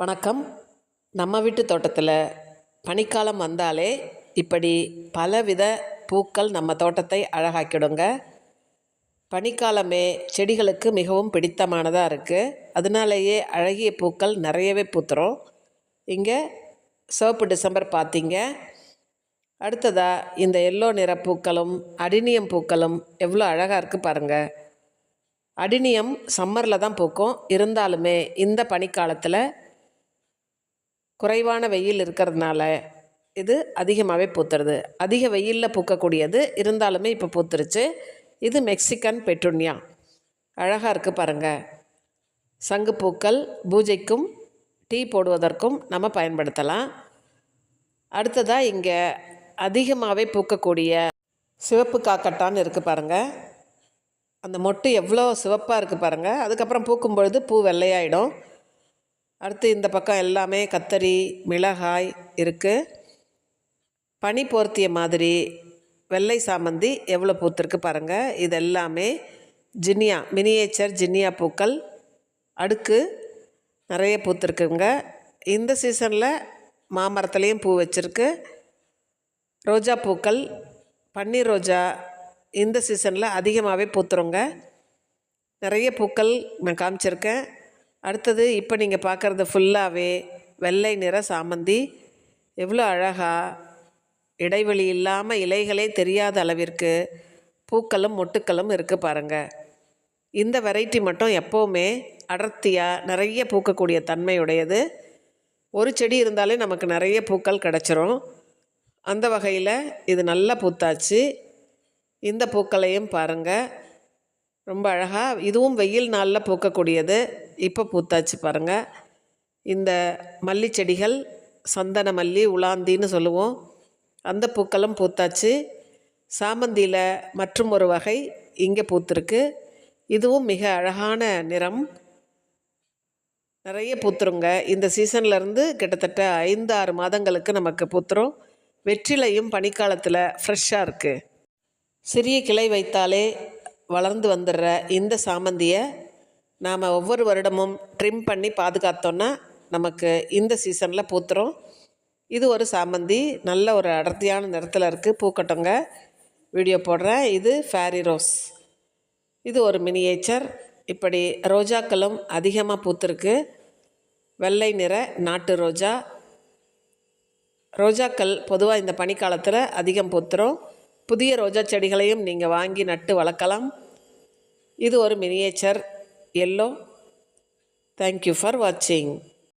வணக்கம். நம்ம வீட்டு தோட்டத்தில் பனிக்காலம் வந்தாலே இப்படி பலவித பூக்கள் நம்ம தோட்டத்தை அழகாக்கிடுங்க. பனிக்காலமே செடிகளுக்கு மிகவும் பிடித்தமானதாக இருக்குது அதனாலேயே அழகிய பூக்கள் நிறையவே பூத்துரும். இங்கே சிவப்பு டிசம்பர் பார்த்தீங்க அடுத்ததாக இந்த எல்லோ நிற பூக்களும் அடினியம் பூக்களும் எவ்வளோ அழகாக இருக்குது பாருங்கள் அடினியம் சம்மரில் தான் பூக்கும். இருந்தாலுமே இந்த பனிக்காலத்தில் குறைவான வெயில் இருக்கிறதுனால இது அதிகமாகவே பூத்துறது அதிக வெயிலில் பூக்கக்கூடியது இருந்தாலுமே இப்போ பூத்துருச்சு. இது மெக்சிகன் பெட்ருனியா. அழகாக இருக்குது பாருங்கள் சங்குப்பூக்கள் பூஜைக்கும் டீ போடுவதற்கும் நம்ம பயன்படுத்தலாம். அடுத்ததாக இங்கே அதிகமாகவே பூக்கக்கூடிய சிவப்பு காக்கட்டான்னு இருக்குது பாருங்கள் அந்த மொட்டு எவ்வளோ சிவப்பாக இருக்குது பாருங்கள் அதுக்கப்புறம் பூக்கும் பொழுது பூ வெள்ளையாயிடும். அடுத்து இந்த பக்கம் எல்லாமே கத்தரி மிளகாய் இருக்குது பனி போர்த்திய மாதிரி வெள்ளை சாமந்தி எவ்வளோ பூத்திருக்கு பாருங்கள் இது எல்லாமே ஜின்னியா மினியேச்சர் ஜின்னியா பூக்கள். அடுக்கு நிறைய பூத்திருக்குங்க. இந்த சீசனில் மாமரத்துலேயும் பூ வச்சுருக்கு. ரோஜா பூக்கள் பன்னீர் ரோஜா இந்த சீசனில் அதிகமாகவே பூத்துருங்க. நிறைய பூக்கள் நான் காமிச்சிருக்கேன். அடுத்தது இப்போ நீங்கள் பார்க்குறது ஃபுல்லாகவே வெள்ளை நிற சாமந்தி. எவ்வளோ அழகாக இடைவெளி இல்லாமல் இலைகளே தெரியாத அளவிற்கு பூக்களும் மொட்டுக்களும் இருக்குது பாருங்கள் இந்த வெரைட்டி மட்டும் எப்போவுமே அடர்த்தியாக நிறைய பூக்கக்கூடிய தன்மையுடையது. ஒரு செடி இருந்தாலே நமக்கு நிறைய பூக்கள் கிடச்சிரும். அந்த வகையில் இது நல்லா பூத்தாச்சு. இந்த பூக்களையும் பாருங்கள் ரொம்ப அழகாக இதுவும் வெயில் நாளில் பூக்கக்கூடியது. இப்போ பூத்தாச்சு பாருங்கள் இந்த மல்லி செடிகள் சந்தன மல்லி உலாந்தின்னு சொல்லுவோம். அந்த பூக்களும் பூத்தாச்சு. சாமந்தியில் மற்றும் ஒரு வகை இங்கே பூத்துருக்கு. இதுவும் மிக அழகான நிறம். நிறைய பூத்துருங்க. இந்த சீசன்லேருந்து கிட்டத்தட்ட ஐந்து ஆறு மாதங்களுக்கு நமக்கு பூத்துரும். வெற்றிலையும் பனிக்காலத்தில் ஃப்ரெஷ்ஷாக இருக்குது சிறிய கிளை வைத்தாலே வளர்ந்து வந்துடுற இந்த சாமந்தியை நாம் ஒவ்வொரு வருடமும் ட்ரிம் பண்ணி பாதுகாத்தோன்னா நமக்கு இந்த சீசனில் பூத்துரும். இது ஒரு சாமந்தி. நல்ல ஒரு அடர்த்தியான நிறத்தில் இருக்குது பூக்கட்டங்க வீடியோ போடுறேன். இது ஃபேரி ரோஸ் இது ஒரு மினியேச்சர் இப்படி ரோஜாக்களும் அதிகமாக பூத்துருக்கு. வெள்ளை நிற நாட்டு ரோஜா. ரோஜாக்கள் பொதுவாக இந்த பனிக்காலத்தில் அதிகம் பூத்துரும். புதிய ரோஜா செடிகளையும் நீங்கள் வாங்கி நட்டு வளர்க்கலாம். இது ஒரு மினியேச்சர் எல்லோ தேங்க்யூ ஃபார் வாட்சிங்